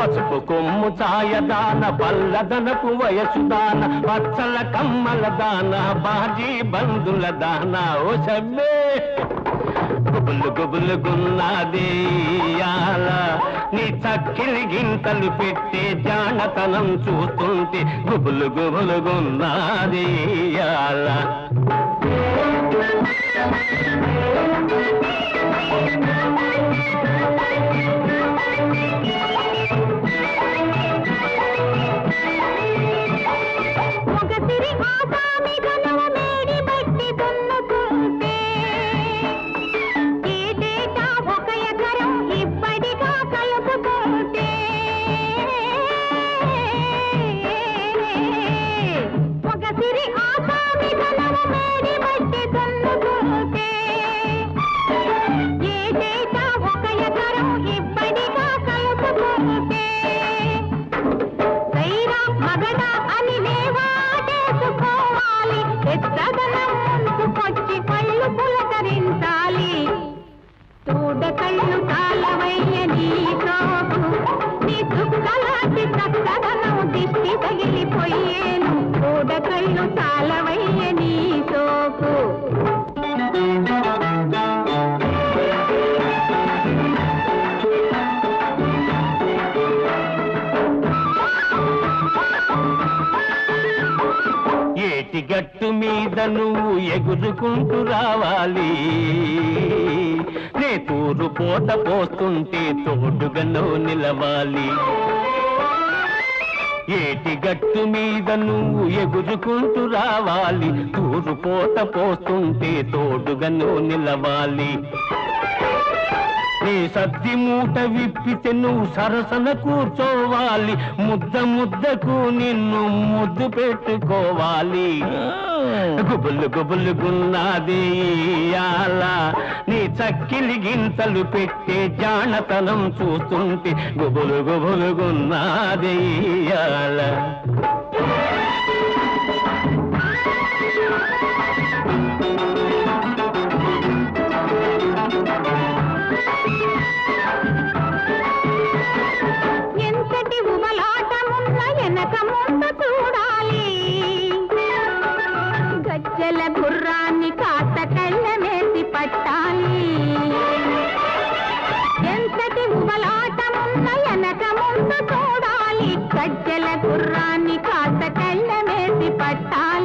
పసుపు కొమ్ము ఛాయదాన పల్లదనపు వయసుదాన పచ్చల కమ్మల దాన బాజీ బంధుల దాన ఓ సబ్బే గుబులు గుబులు గున్నాదేయాల నీ చక్కిలి గింతలు పెట్టే జానతనం చూస్తుంటే గుబులు గుబులు గున్నాదేయాల you. ಹಸಿರಿ ಆಕಾಶಿ ಧನವ ಮೇಡಿ ಬಟ್ಟೆ గట్టు మీద నువ్వు ఎగురుకుంటూ రావాలి. నే తూరు పోత పోస్తుంటే తోడుగలో నిలవాలి. ఏటి గట్టు మీద నువ్వు ఎగురుకుంటూ రావాలి. తూరు పోత పోస్తుంటే తోడుగను నిలవాలి. నీ సద్ది మూట విప్పితే నువ్వు సరసన కూర్చోవాలి ముద్ద ముద్దకు నిన్ను ముద్దు పెట్టుకోవాలి గుబులు గుబులు గున్నాది ఇయ్యాల. నీ చక్కిలి గింతలు పెట్టే జానతనం చూస్తుంటే గుబులు గుబులు గున్నాది ఇయ్యాల. ఎంతటి వెనక ముందు చూడాలి గజ్జల గుర్రాన్ని కాస్త కళ్ళమేసి పట్టాలి.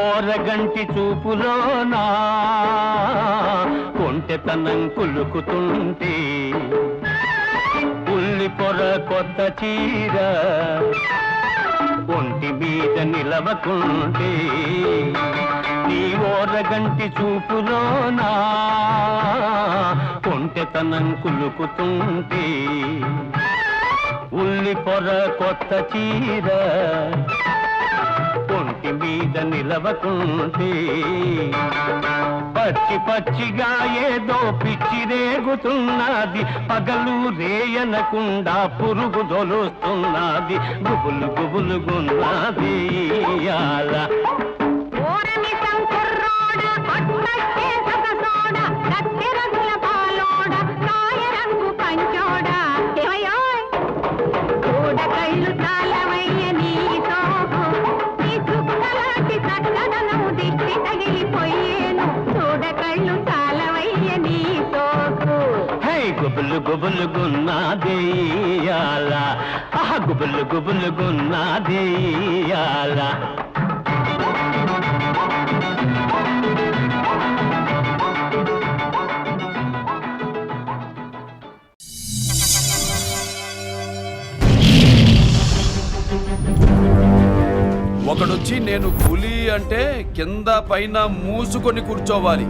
ఓరగంటి చూపులోనా? కొంటెతనం కులుకుతుంటే ఉల్లి పొర కొత్త చీర ఒంటి మీద నిలవకుంటే నీ ఓరగంటి చూపులోనా? కొంటెతనం కులుకుతుంటే ఉల్లి పొర కొత్త చీర ఒంటి మీద నిలవకుంటే పచ్చి పచ్చిగా ఏదో పిచ్చి రేగుతున్నది పగలు రేయనకుండా పురుగు దొలుస్తున్నది గుబులు గుబులు గున్నది ఇయాల. గుబులు గుబులు గున్నది ఇయాల. గుబులు గుబులు గున్నది ఇయాల. ఒకడొచ్చి నేను పులి అంటే కింద పైన మూసుకొని కూర్చోవాలి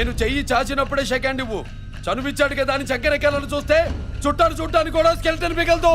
నేను చెయ్యి చాచినప్పుడే సెకండ్ ఇవ్వు చనువిచ్చాడు కదా అని చక్కెరెక్కాలను చూస్తే చుట్టాను చుట్టాను కూడా స్కెల్టన్ మిగలదు.